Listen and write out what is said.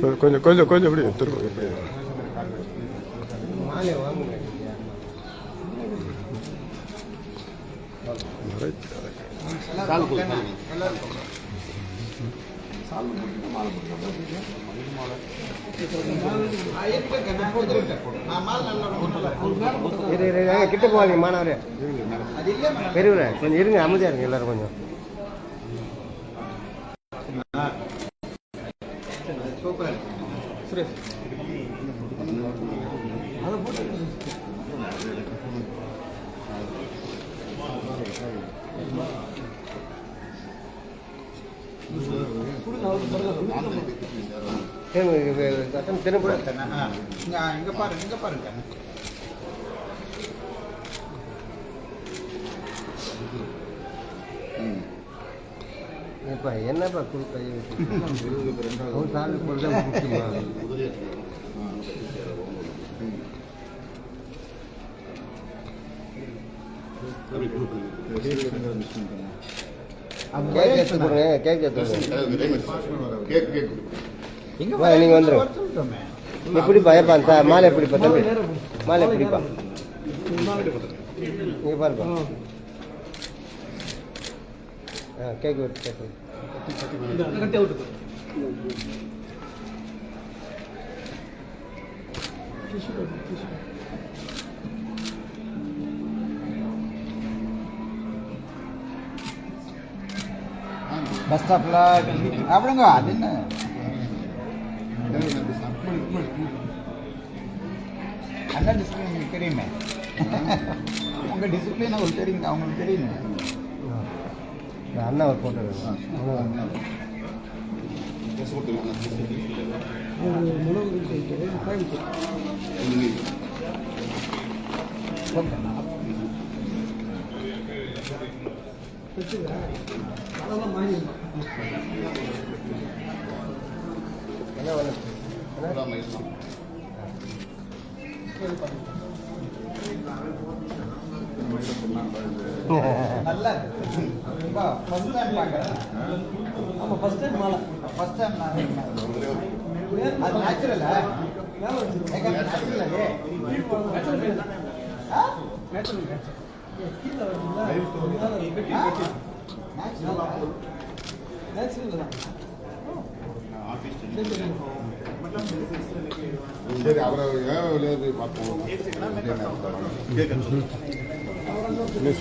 கொஞ்சம் கொஞ்சம் கொஞ்சம் இப்படி திரும்ப இப்படி. கிட்ட போவாங்க மாணவரே. பெரியவரே கொஞ்சம் இருங்க அமைதியா இருங்க எல்லாரும் கொஞ்சம். திரும்ப திரும்ப இங்க பாருங்க இங்க பாருங்க இப்ப என்னப்பா கொடுக்க ஒரு பொருள் முக்கியமா கேக் எடுத்து கொடுங்க கேக் எடுத்து கொடுங்க. எங்க வா, நீங்க வந்துருங்க. சொல்லிட்டோமே நீ பிடிப்பா ஏப்பா அந்த மாலை பிடிப்பா தம்பி? மாலை பிடிப்பா இங்க பாருப்பா. ஆ கேக் வெட்டு கேக் வெட்டு. பஸ் ஸ்டாப்ல அப்படிங்க அது என்ன அண்ணன் டிசிப்ளின் உங்களுக்கு தெரியுமே உங்க டிசிப்ளின் அவங்களுக்கு தெரியுங்க அவங்களுக்கு தெரியுங்க இந்த அண்ணா ஒரு போட்டோ வேணும். என்ன வேணும்? நல்லா ஃபர்ஸ்ட் டைம் பார்க்குறேன் ஆமா ஃபர்ஸ்ட் டைம் மாலை ஃபர்ஸ்ட் டைம் நான் அது நேச்சுரலா நேச்சுரல் தான் சரி அவரை போய் பார்ப்போம் মিস